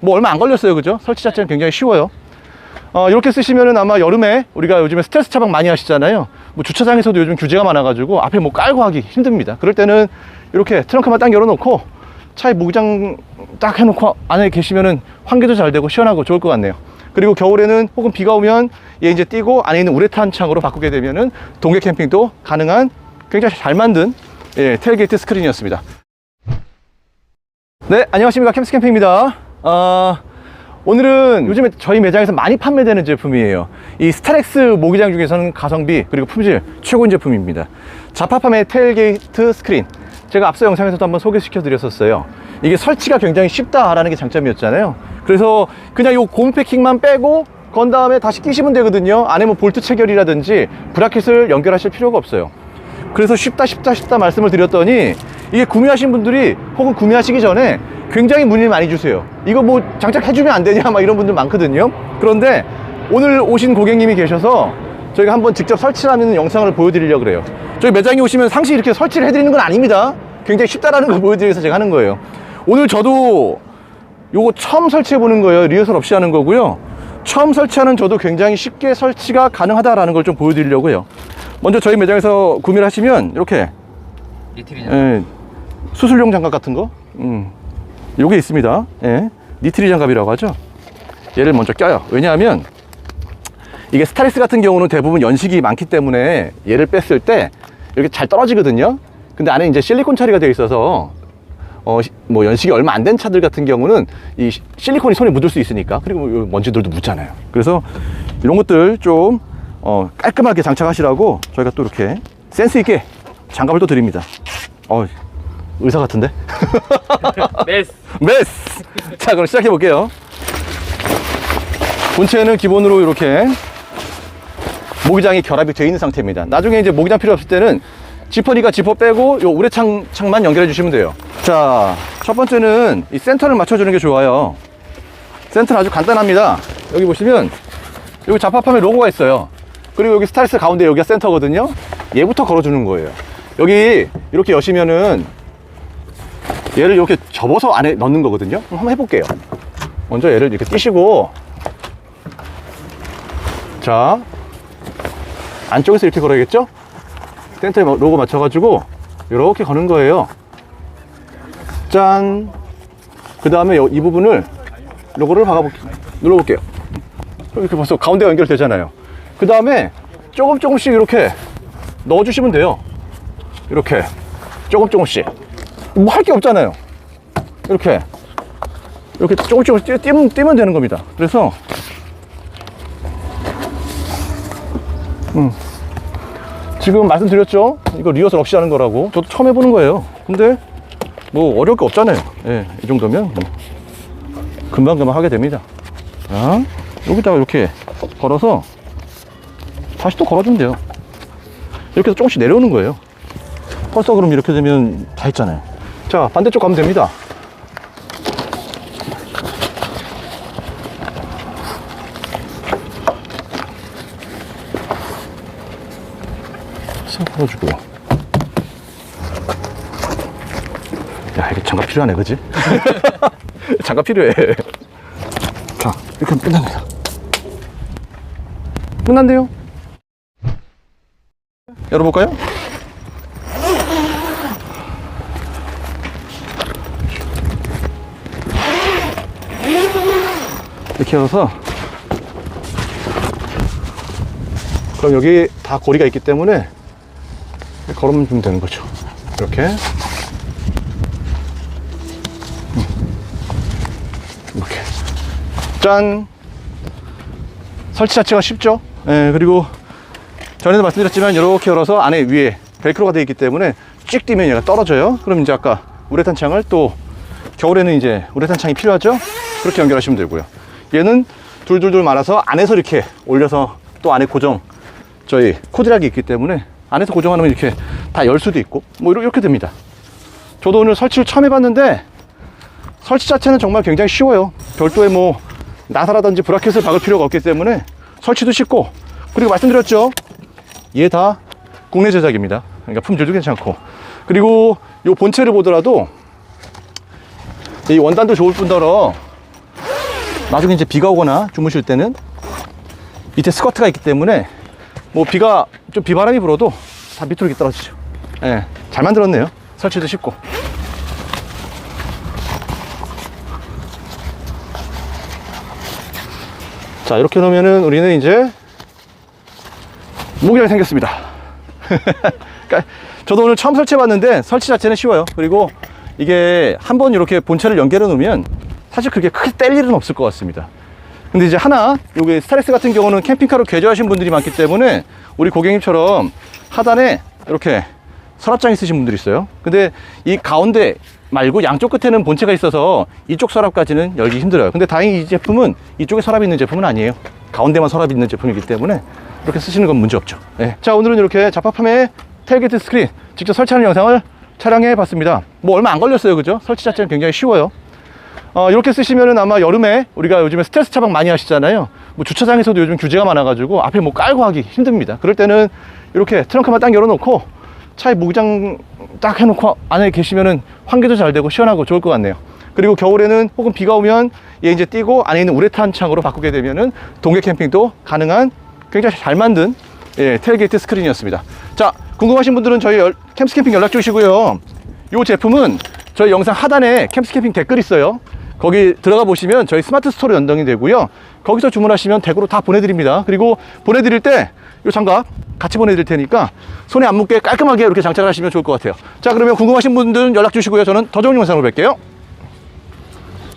뭐 얼마 안 걸렸어요. 그죠? 설치 자체는 굉장히 쉬워요. 어, 이렇게 쓰시면은 아마 여름에 우리가 요즘에 스트레스 차박 많이 하시잖아요. 뭐 주차장에서도 요즘 규제가 많아가지고 앞에 뭐 깔고 하기 힘듭니다. 그럴 때는 이렇게 트렁크만 딱 열어놓고 차에 무기장 딱 해놓고 안에 계시면은 환기도 잘 되고 시원하고 좋을 것 같네요. 그리고 겨울에는 혹은 비가 오면 얘 이제 띄고 안에 있는 우레탄 창으로 바꾸게 되면은 동계 캠핑도 가능한 굉장히 잘 만든 예, 테일게이트 스크린이었습니다. 네, 안녕하십니까. 캠스 캠핑입니다. 어, 오늘은 요즘에 저희 매장에서 많이 판매되는 제품이에요. 이 스타렉스 모기장 중에서는 가성비 그리고 품질 최고인 제품입니다. 자파팜의 테일게이트 스크린. 제가 앞서 영상에서도 한번 소개시켜 드렸었어요. 이게 설치가 굉장히 쉽다라는 게 장점이었잖아요. 그래서 그냥 요 고무 패킹만 빼고 건 다음에 다시 끼시면 되거든요. 안에 뭐 볼트 체결이라든지 브라켓을 연결하실 필요가 없어요. 그래서 쉽다 쉽다 쉽다 말씀을 드렸더니 이게 구매하신 분들이 혹은 구매하시기 전에 굉장히 문의를 많이 주세요. 이거 뭐 장착해주면 안 되냐? 막 이런 분들 많거든요. 그런데 오늘 오신 고객님이 계셔서 저희가 한번 직접 설치하는 영상을 보여드리려고 그래요. 저희 매장에 오시면 상시 이렇게 설치를 해드리는 건 아닙니다. 굉장히 쉽다라는 걸 보여드리기 위해서 제가 하는 거예요. 오늘 저도 요거 처음 설치해 보는 거예요. 리허설 없이 하는 거고요. 처음 설치하는 저도 굉장히 쉽게 설치가 가능하다라는 걸 좀 보여드리려고 해요. 먼저 저희 매장에서 구매를 하시면 이렇게. 예, 수술용 장갑 같은 거? 음, 요게 있습니다. 예, 니트리 장갑이라고 하죠? 얘를 먼저 껴요. 왜냐하면 이게 스타렉스 같은 경우는 대부분 연식이 많기 때문에 얘를 뺐을 때 이렇게 잘 떨어지거든요. 근데 안에 이제 실리콘 처리가 되어 있어서 어, 시- 뭐 연식이 얼마 안 된 차들 같은 경우는 이 시- 실리콘이 손에 묻을 수 있으니까. 그리고 요 먼지들도 묻잖아요. 그래서 이런 것들 좀 어, 깔끔하게 장착하시라고 저희가 또 이렇게 센스 있게 장갑을 또 드립니다. 어, 의사 같은데 메스. 자 그럼 시작해 볼게요. 본체는 기본으로 이렇게 모기장이 결합이 되어 있는 상태입니다. 나중에 이제 모기장 필요 없을 때는 지퍼니까 지퍼 빼고 요 우레창 창만 연결해 주시면 돼요. 자 첫 번째는 이 센터를 맞춰주는 게 좋아요. 센터는 아주 간단합니다. 여기 보시면 여기 자파팜에 로고가 있어요. 그리고 여기 스타일스 가운데 여기가 센터거든요. 얘부터 걸어주는 거예요. 여기 이렇게 여시면은 얘를 이렇게 접어서 안에 넣는 거거든요. 한번 해볼게요. 먼저 얘를 이렇게 띄시고, 자, 안쪽에서 이렇게 걸어야겠죠? 센터에 뭐 로고 맞춰가지고, 이렇게 거는 거예요. 짠. 그 다음에 이 부분을, 로고를 박아볼게요. 눌러볼게요. 이렇게 벌써 가운데가 연결되잖아요. 그 다음에 조금 조금씩 이렇게 넣어주시면 돼요. 이렇게. 조금 조금씩. 뭐 할 게 없잖아요. 이렇게 이렇게 뛰, 뛰면, 뛰면 되는 겁니다. 그래서 음, 지금 말씀드렸죠? 이거 리허설 없이 하는 거라고. 저도 처음 해보는 거예요. 근데 뭐 어려울 게 없잖아요. 예, 이 정도면 뭐 금방금방 하게 됩니다. 자, 여기다가 이렇게 걸어서 다시 또 걸어주면 돼요. 이렇게 해서 조금씩 내려오는 거예요. 벌써 그럼 이렇게 되면 다 했잖아요. 자, 반대쪽 가면 됩니다. 싹 풀어주고요. 야, 이게 장갑 필요하네, 그지? 장갑 필요해. 자, 이렇게 하면 끝납니다. 끝난대요. 열어볼까요? 이렇게 열어서 그럼 여기 다 고리가 있기 때문에 걸으면 좀 되는 거죠. 이렇게. 음. 이렇게. 짠. 설치 자체가 쉽죠? 예, 그리고 전에도 말씀드렸지만 이렇게 열어서 안에 위에 벨크로가 되어 있기 때문에 찍 뛰면 얘가 떨어져요. 그럼 이제 아까 우레탄 창을 또 겨울에는 이제 우레탄 창이 필요하죠? 그렇게 연결하시면 되고요 얘는 둘둘둘 말아서 안에서 이렇게 올려서 또 안에 고정 저희 코드락이 있기 때문에 안에서 고정하면 이렇게 다 열 수도 있고 뭐 이렇게, 됩니다. 저도 오늘 설치를 처음 해봤는데 설치 자체는 정말 굉장히 쉬워요. 별도의 뭐 나사라든지 브라켓을 박을 필요가 없기 때문에 설치도 쉽고 그리고 말씀드렸죠? 얘 다 국내 제작입니다. 그러니까 품질도 괜찮고. 그리고 이 본체를 보더라도 이 원단도 좋을 뿐더러 나중에 이제 비가 오거나 주무실 때는 밑에 스커트가 있기 때문에 뭐 비가 좀 비바람이 불어도 다 밑으로 이렇게 떨어지죠. 예, 잘 만들었네요. 설치도 쉽고. 자, 이렇게 놓으면은 우리는 이제 모기장이 생겼습니다. 그러니까 저도 오늘 처음 설치해 봤는데 설치 자체는 쉬워요. 그리고 이게 한번 이렇게 본체를 연결해 놓으면 사실 그렇게 크게 뗄 일은 없을 것 같습니다. 근데 이제 하나, 요게 스타렉스 같은 경우는 캠핑카로 개조하신 분들이 많기 때문에 우리 고객님처럼 하단에 이렇게 서랍장 있으신 분들이 있어요. 근데 이 가운데 말고 양쪽 끝에는 본체가 있어서 이쪽 서랍까지는 열기 힘들어요. 근데 다행히 이 제품은 이쪽에 서랍이 있는 제품은 아니에요. 가운데만 서랍이 있는 제품이기 때문에 이렇게 쓰시는 건 문제 없죠. 네. 자, 오늘은 이렇게 자파팜의 텔게이트 스크린 직접 설치하는 영상을 촬영해 봤습니다. 뭐 얼마 안 걸렸어요. 그죠? 설치 자체는 굉장히 쉬워요. 어, 이렇게 쓰시면은 아마 여름에 우리가 요즘에 스트레스 차박 많이 하시잖아요. 뭐 주차장에서도 요즘 규제가 많아가지고 앞에 뭐 깔고 하기 힘듭니다. 그럴 때는 이렇게 트렁크만 딱 열어놓고 차에 무기장 딱 해놓고 안에 계시면은 환기도 잘 되고 시원하고 좋을 것 같네요. 그리고 겨울에는 혹은 비가 오면 얘 이제 띄고 안에 있는 우레탄 창으로 바꾸게 되면은 동계 캠핑도 가능한 굉장히 잘 만든 예, 텔게이트 스크린이었습니다. 자, 궁금하신 분들은 저희 열- 캠스 캠핑 연락 주시고요. 이 제품은 저희 영상 하단에 캠스 캠핑 댓글 있어요. 거기 들어가 보시면 저희 스마트 스토어 연동이 되고요. 거기서 주문하시면 댁으로 다 보내드립니다. 그리고 보내드릴 때 이 장갑 같이 보내드릴 테니까 손에 안 묻게 깔끔하게 이렇게 장착을 하시면 좋을 것 같아요. 자, 그러면 궁금하신 분들은 연락 주시고요. 저는 더 좋은 영상으로 뵐게요.